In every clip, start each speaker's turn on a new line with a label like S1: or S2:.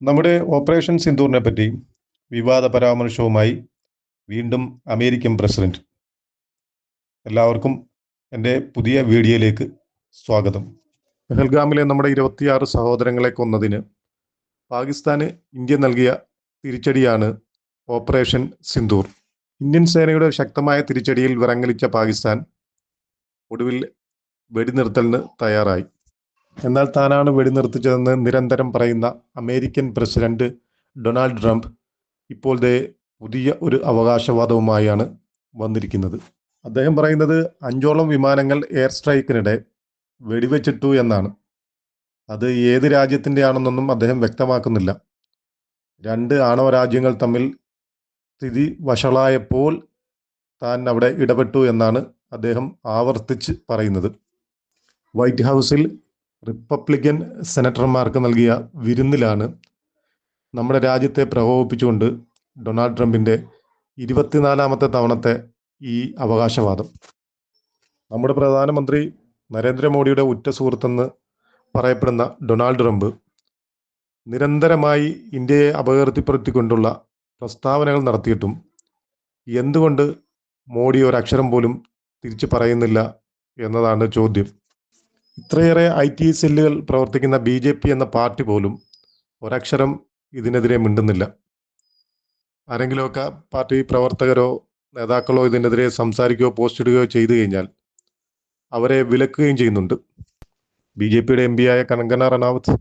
S1: നമ്മുടെ ഓപ്പറേഷൻ സിന്ദൂറിനെ പറ്റി വിവാദ പരാമർശവുമായി വീണ്ടും അമേരിക്കൻ പ്രസിഡന്റ്. എല്ലാവർക്കും എന്റെ പുതിയ വീഡിയോയിലേക്ക് സ്വാഗതം. പെഹൽഗാമിലെ നമ്മുടെ ഇരുപത്തിയാറ് സഹോദരങ്ങളെ കൊന്നതിന് പാകിസ്ഥാന് ഇന്ത്യ നൽകിയ തിരിച്ചടിയാണ് ഓപ്പറേഷൻ സിന്ദൂർ ഇന്ത്യൻ സേനയുടെ ശക്തമായ തിരിച്ചടിയിൽ വിറങ്ങലിച്ച പാകിസ്ഥാൻ ഒടുവിൽ വെടിനിർത്തലിന് തയ്യാറായി. എന്നാൽ താനാണ് വെടിനിർത്തിച്ചതെന്ന് നിരന്തരം പറയുന്ന അമേരിക്കൻ പ്രസിഡന്റ് ഡൊണാൾഡ് ട്രംപ് ഇപ്പോൾ ദേ പുതിയ ഒരു അവകാശവാദവുമായാണ് വന്നിരിക്കുന്നത്. അദ്ദേഹം പറയുന്നത് അഞ്ചോളം വിമാനങ്ങൾ എയർ സ്ട്രൈക്കിനിടെ വെടിവെച്ചിട്ടു എന്നാണ്. അത് ഏത് രാജ്യത്തിന്റെ ആണെന്നൊന്നും അദ്ദേഹം വ്യക്തമാക്കുന്നില്ല. രണ്ട് ആണവ രാജ്യങ്ങൾ തമ്മിൽ സ്ഥിതി വഷളായപ്പോൾ താൻ അവിടെ ഇടപെട്ടു എന്നാണ് അദ്ദേഹം ആവർത്തിച്ച് പറയുന്നത്. വൈറ്റ് ഹൗസിൽ റിപ്പബ്ലിക്കൻ സെനറ്റർമാർക്ക് നൽകിയ വിരുന്നിലാണ് നമ്മുടെ രാജ്യത്തെ പ്രകോപിപ്പിച്ചുകൊണ്ട് ഡൊണാൾഡ് ട്രംപിന്റെ ഇരുപത്തിനാലാമത്തെ തവണത്തെ ഈ അവകാശവാദം. നമ്മുടെ പ്രധാനമന്ത്രി നരേന്ദ്രമോദിയുടെ ഉറ്റ സുഹൃത്തെന്ന് പറയപ്പെടുന്ന ഡൊണാൾഡ് ട്രംപ് നിരന്തരമായി ഇന്ത്യയെ അപകീർത്തിപ്പെടുത്തിക്കൊണ്ടുള്ള പ്രസ്താവനകൾ നടത്തിയിട്ടും എന്തുകൊണ്ട് മോഡി ഒരക്ഷരം പോലും തിരിച്ചു പറയുന്നില്ല എന്നതാണ് ചോദ്യം. ഇത്രയേറെ ഐ ടി സെല്ലുകൾ പ്രവർത്തിക്കുന്ന ബി ജെ പി എന്ന പാർട്ടി പോലും ഒരക്ഷരം ഇതിനെതിരെ മിണ്ടുന്നില്ല. ആരെങ്കിലുമൊക്കെ പാർട്ടി പ്രവർത്തകരോ നേതാക്കളോ ഇതിനെതിരെ സംസാരിക്കുകയോ പോസ്റ്റ് ഇടുകയോ ചെയ്തു കഴിഞ്ഞാൽ അവരെ വിലക്കുകയും ചെയ്യുന്നുണ്ട്. ബി ജെ പിയുടെ എം പിയായ കങ്കന റണാവത്ത്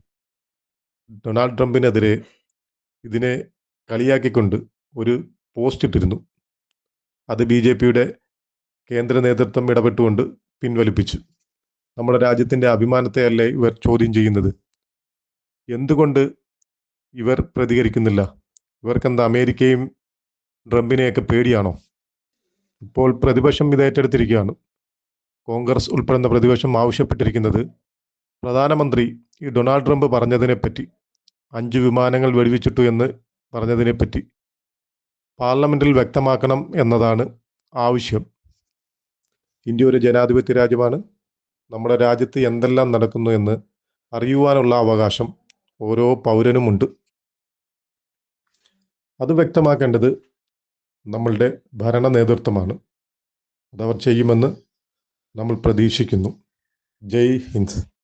S1: ഡൊണാൾഡ് ട്രംപിനെതിരെ ഇതിനെ കളിയാക്കിക്കൊണ്ട് ഒരു പോസ്റ്റ് ഇട്ടിരുന്നു. അത് ബി ജെ പിയുടെ കേന്ദ്ര നേതൃത്വം ഇടപെട്ടുകൊണ്ട് പിൻവലിപ്പിച്ചു. നമ്മുടെ രാജ്യത്തിന്റെ അഭിമാനത്തെ അല്ലേ ഇവർ ചോദ്യം ചെയ്യുന്നത്? എന്തുകൊണ്ട് ഇവർ പ്രതികരിക്കുന്നില്ല? ഇവർക്കെന്താ അമേരിക്കയും ട്രംപിനെയൊക്കെ പേടിയാണോ? ഇപ്പോൾ പ്രതിപക്ഷം ഇത് ഏറ്റെടുത്തിരിക്കുകയാണ് കോൺഗ്രസ് ഉൾപ്പെടുന്ന പ്രതിപക്ഷം ആവശ്യപ്പെട്ടിരിക്കുന്നത് പ്രധാനമന്ത്രി ഈ ഡൊണാൾഡ് ട്രംപ് പറഞ്ഞതിനെപ്പറ്റി അഞ്ച് വിമാനങ്ങൾ വെടിവെച്ചിട്ടു എന്ന് പറഞ്ഞതിനെപ്പറ്റി പാർലമെന്റിൽ വ്യക്തമാക്കണം എന്നതാണ് ആവശ്യം. ഇന്ത്യ ഒരു ജനാധിപത്യ രാജ്യമാണ്. നമ്മുടെ രാജ്യത്ത് എന്തെല്ലാം നടക്കുന്നു എന്ന് അറിയുവാനുള്ള അവകാശം ഓരോ പൗരനുമുണ്ട്. അത് വ്യക്തമാക്കേണ്ടത് നമ്മളുടെ ഭരണ നേതൃത്വമാണ്. അതവർ ചെയ്യുമെന്ന് നമ്മൾ പ്രതീക്ഷിക്കുന്നു. ജയ് ഹിന്ദ്.